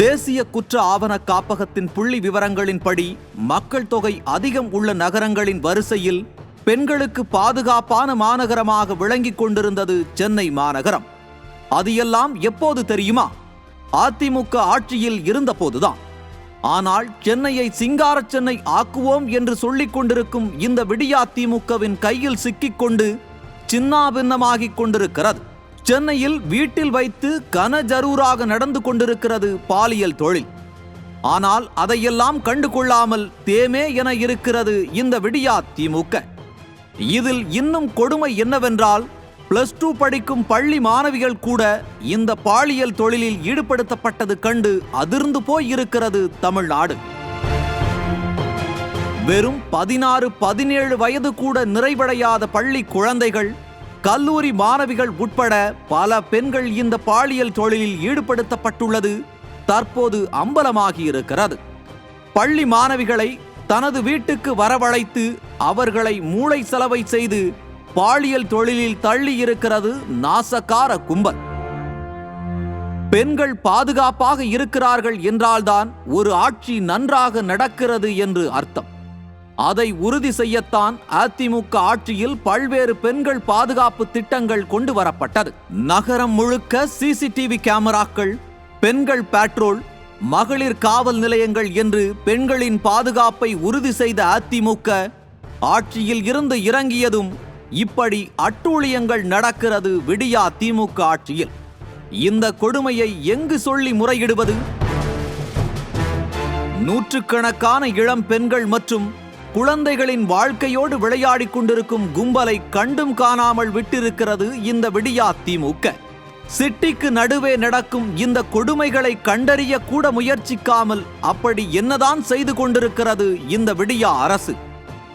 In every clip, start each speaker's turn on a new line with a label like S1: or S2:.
S1: தேசிய குற்ற ஆவண காப்பகத்தின் புள்ளி விவரங்களின்படி மக்கள் தொகை அதிகம் உள்ள நகரங்களின் வரிசையில் பெண்களுக்கு பாதுகாப்பான மாநகரமாக விளங்கிக் கொண்டிருந்தது சென்னை மாநகரம். அது எல்லாம் எப்போது தெரியுமா? அதிமுக ஆட்சியில் இருந்தபோதுதான். ஆனால் சென்னையை சிங்கார சென்னை ஆக்குவோம் என்று சொல்லிக் கொண்டிருக்கும் இந்த விடியா திமுகவின் கையில் சிக்கிக்கொண்டு சின்னாபின்னமாகிக் கொண்டிருக்கிறது. சென்னையில் வீட்டில் வைத்து கனஜரூராக நடந்து கொண்டிருக்கிறது பாலியல் தொழில். ஆனால் அதையெல்லாம் கண்டு கொள்ளாமல் தேமே என இருக்கிறது இந்த விடியா திமுக. இதில் இன்னும் கொடுமை என்னவென்றால் பிளஸ் டூ படிக்கும் பள்ளி மாணவிகள் கூட இந்த பாலியல் தொழிலில் ஈடுபடுத்தப்பட்டது கண்டு அதிர்ந்து போய் இருக்கிறது தமிழ்நாடு. வெறும் பதினாறு பதினேழு வயது கூட நிறைவடையாத பள்ளி குழந்தைகள் கல்லூரி மாணவிகள் உட்பட பல பெண்கள் இந்த பாலியல் தொழிலில் ஈடுபடுத்தப்பட்டுள்ளது. தற்போது அம்பலமாகி இருக்கிறது பள்ளி மாணவிகளை தனது வீட்டுக்கு வரவழைத்து அவர்களை மூளை செலவை செய்து பாலியல் தொழிலில் தள்ளி இருக்கிறது நாசக்கார கும்பல். பெண்கள் பாதுகாப்பாக இருக்கிறார்கள் என்றால்தான் ஒரு ஆட்சி நன்றாக நடக்கிறது என்று அர்த்தம். அதை உறுதி செய்யத்தான் அதிமுக ஆட்சியில் பல்வேறு பெண்கள் பாதுகாப்பு திட்டங்கள் கொண்டு வரப்பட்டது. நகரம் முழுக்க சிசிடிவி கேமராக்கள் பெண்கள் பேட்ரோல் மகளிர் காவல் நிலையங்கள் என்று பெண்களின் பாதுகாப்பை உறுதி செய்த அதிமுக ஆட்சியில் இருந்து இறங்கியதும் இப்படி அட்டூழியங்கள் நடக்கிறது விடியா திமுக ஆட்சியில். இந்த கொடுமையை எங்கு சொல்லி முறையிடுவது? நூற்றுக்கணக்கான இளம் பெண்கள் மற்றும் குழந்தைகளின் வாழ்க்கையோடு விளையாடிக் கொண்டிருக்கும் கும்பலை கண்டும் காணாமல் விட்டிருக்கிறது இந்த விடியா திமுக. சிட்டிக்கு நடுவே நடக்கும் இந்த கொடுமைகளை கண்டறிய கூட முயற்சிக்காமல் அப்படி என்னதான் செய்து கொண்டிருக்கிறது இந்த விடியா அரசு.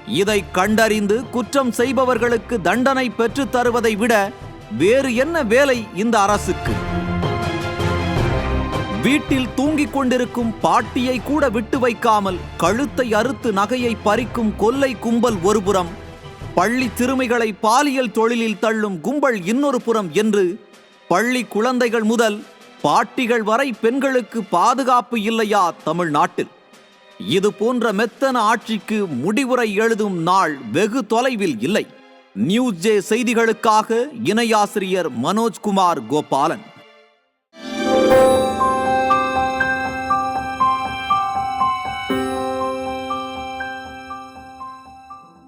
S1: இதை கண்டறிந்து குற்றம் செய்பவர்களுக்கு தண்டனை பெற்றுத் தருவதை விட வேறு என்ன வேலை இந்த அரசுக்கு? வீட்டில் தூங்கிக் கொண்டிருக்கும் பாட்டியை கூட விட்டு வைக்காமல் கழுத்தை அறுத்து நகையை பறிக்கும் கொல்லை கும்பல் ஒருபுறம். பள்ளி சிறுமிகளை பாலியல் தொழிலில் தள்ளும் கும்பல் இன்னொரு புறம் என்று பள்ளி குழந்தைகள் முதல் பாட்டிகள் வரை பெண்களுக்கு பாதுகாப்பு இல்லையா தமிழ்நாட்டில்? இது போன்ற மெத்தன ஆட்சிக்கு முடிவுரை எழுதும் நாள் வெகு தொலைவில் இல்லை. நியூஸ் ஜே செய்திகளுக்காக இணையாசிரியர் மனோஜ்குமார் கோபாலன்.